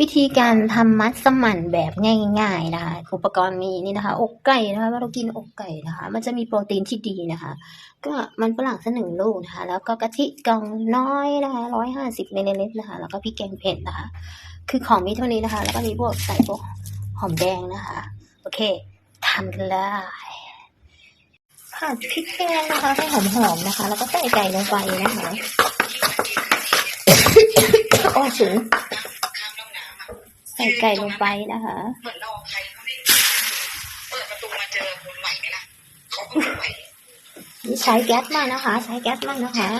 วิธีการทำมัสมั่นแบบง่ายๆนะคะอุปกรณ์มีนี่นะคะ อกไก่นะคะว่าเรากินอกไก่นะคะ มันจะมีโปรตีนที่ดีนะคะ ก็มันฝรั่งสักหนึ่งลูกนะคะ แล้วก็กะทิกล่องน้อยนะคะร้อยห้าสิบมิลลิลิตรนะคะ แล้วก็พริกแกงเผ็ดนะคะ คือของมีเท่านี้นะคะ แล้วก็มีพวกใส่พวกหอมแดงนะคะ โอเคทำกันเลยผัดพริกแกงนะคะให้หอมๆนะคะ แล้วก็ใส่ไก่ลงไปนะคะโอ้สูง ใส่ไก่ลงไปนะคะเหมือนรอใครเขาไม่เปิดประตูมาเจอคนไหวไหมล่ะเขาก็ไม่ไหวใช้แก๊สมากนะคะ ใช้แก๊สมากนะคะ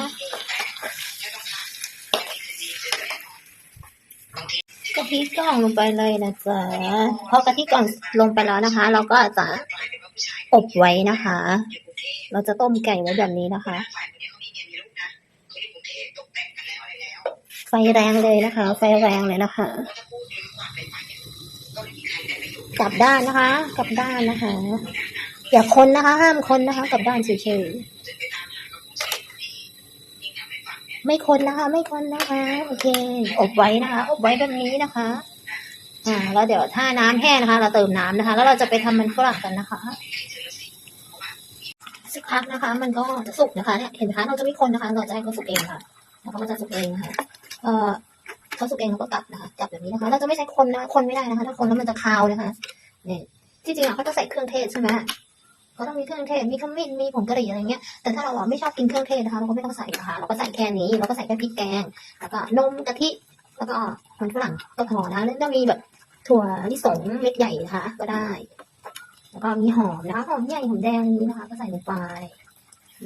ไม่ต้องทานอันนี้คือดีคือแน่นอนบางทีกะทิกล่องลงไปเลยนะจ๊ะพอกะทิกล่องลงไปแล้วนะคะ เราก็จะกลายเป็นว่าผู้ชายอบไว้นะคะอยู่กรุงเทพเราจะต้มไก่ไว้แบบนี้นะคะฝ่ายคนนี้เขามีเมียมีลูกนะเขาอยู่กรุงเทพตกแต่งกันแล้วอะไรแล้วไฟแรงเลยนะคะ ไฟแรงเลยนะคะ กลับด้านนะคะ กลับด้านนะคะ อย่าคนนะคะ ห้ามคนนะคะ กลับด้านเฉยจนไปตามหาก็คงใช่คนดียิ่งทำให้ฟังเนี่ยๆไม่คนนะคะ ไม่คนนะคะ โอเค อบไว้นะคะ อบไว้แบบนี้นะคะ อ่า แล้วเดี๋ยวถ้าน้ำแห้งนะคะ เราเติมน้ำนะคะ แล้วเราจะไปทำมันฝรั่งกันนะคะสักพักนะคะ มันก็จะสุกนะคะเนี่ยเห็นไหมคะ เราจะไม่คนนะคะ เราจะให้เขาสุกเองค่ะ แล้วก็มันจะสุกเองนะคะเอ่อ เขาสุกเองเราก็กลับนะคะกลับแบบนี้นะคะ เราจะไม่ใช้คนนะคนไม่ได้นะคะ ถ้าคนแล้วมันจะคาวนะคะเนี่ยที่จริงอะเขาจะใส่เครื่องเทศใช่ไหมเขาต้องมีเครื่องเทศ มีขมิ้น มีผงกะหรี่อะไรเงี้ย แต่ถ้าเราอะไม่ชอบกินเครื่องเทศนะคะเราก็ไม่ต้องใส่นะคะ เราก็ใส่แค่นี้ เราก็ใส่แค่พริกแกง แล้วก็นมกะทิ แล้วก็มันฝรั่งก็พอนะแล้วก็มีแบบถั่วลิสงเม็ดใหญ่นะคะ ก็ได้ แล้วก็มีหอมนะคะ หอมใหญ่หอมแดงนี้นะคะ ก็ใส่ลงไป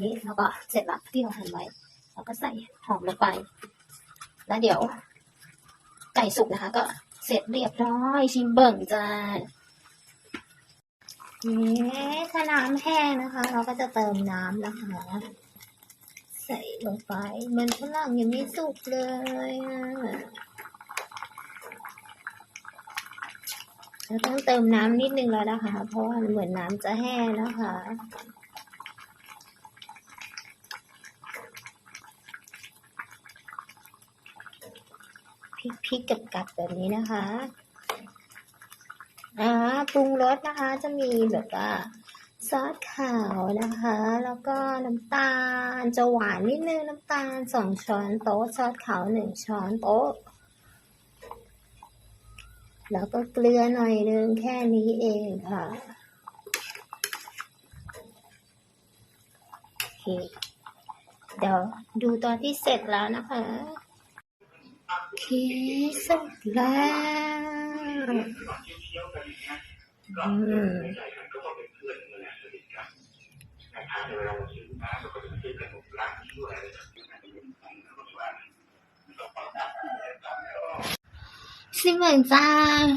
นี่แล้วก็เสร็จละที่เราหั่นไว้แล้วก็ใส่หอมลงไป แล้วเดี๋ยว ไก่สุกนะคะ ก็เสร็จเรียบร้อยชิมเบิ่งจ้านี่ถ้าน้ำแห้งนะคะ เราก็จะเติมน้ำนะคะ ใส่ลงไปมันฝรั่งยังไม่สุกเลยอะเราต้องเติมน้ำนิดนึงแล้วนะคะ เพราะว่าเหมือนน้ำจะแห้งนะคะ พริกพริกกับกัดแบบนี้นะคะอ่าปรุงรสนะคะจะมีแบบว่าซอสขาวนะคะ แล้วก็น้ำตาลจะหวานนิดนึงน้ำตาลสองช้อนโต๊ะซอสขาวหนึ่งช้อนโต๊ะแล้วก็เกลือหน่อยนึงแค่นี้เองค่ะโอเคเดี๋ยวดูตอนที่เสร็จแล้วนะคะ เคเสร็จแล้วอืมซิมเบิงจ้า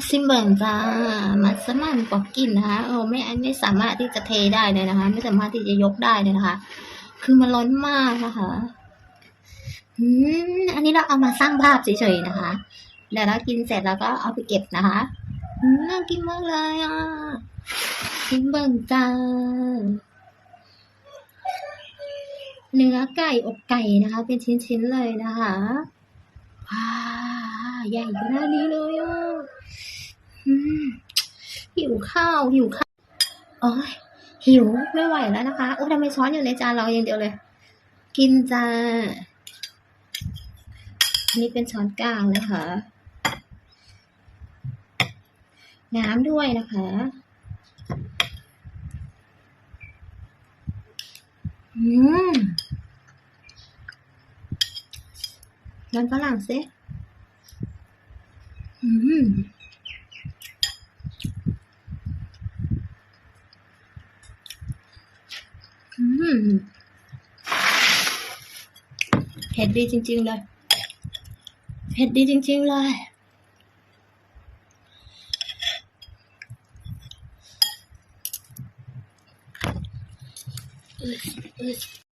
ซิมเบิงจ้า มัสมั่นปอกกินนะคะโอ้ไม่ไม่สามารถที่จะเทได้เลยนะคะ ไม่สามารถที่จะยกได้เลยนะคะ คือมันร้อนมากนะคะ อืมอันนี้เราเอามาสร้างภาพเฉยๆนะคะเดี๋ยวเรากินเสร็จแล้วก็เอาไปเก็บนะคะอืมน่ากินมากเลยอะกินเบิ่งจ้าเนื้อไก่อกไก่นะคะ เป็นชิ้นๆเลยนะคะว้าใหญ่ขนาดนี้เลยอะอืมหิวข้าวหิวข้าวโอ้ยหิวไม่ไหวแล้วนะคะโอ้ทำไมช้อนอยู่ในจานเราอย่างเดียวเลย กินจ้า นนี้เป็นช้อนกลางนะคะ น้ำด้วยนะคะ อืมมันฝรั่งสิอืมอืมเผ็ดดีจริง ๆ เลย เผ็ดดีจริง ๆ เลยอึ๊ดอึ๊ด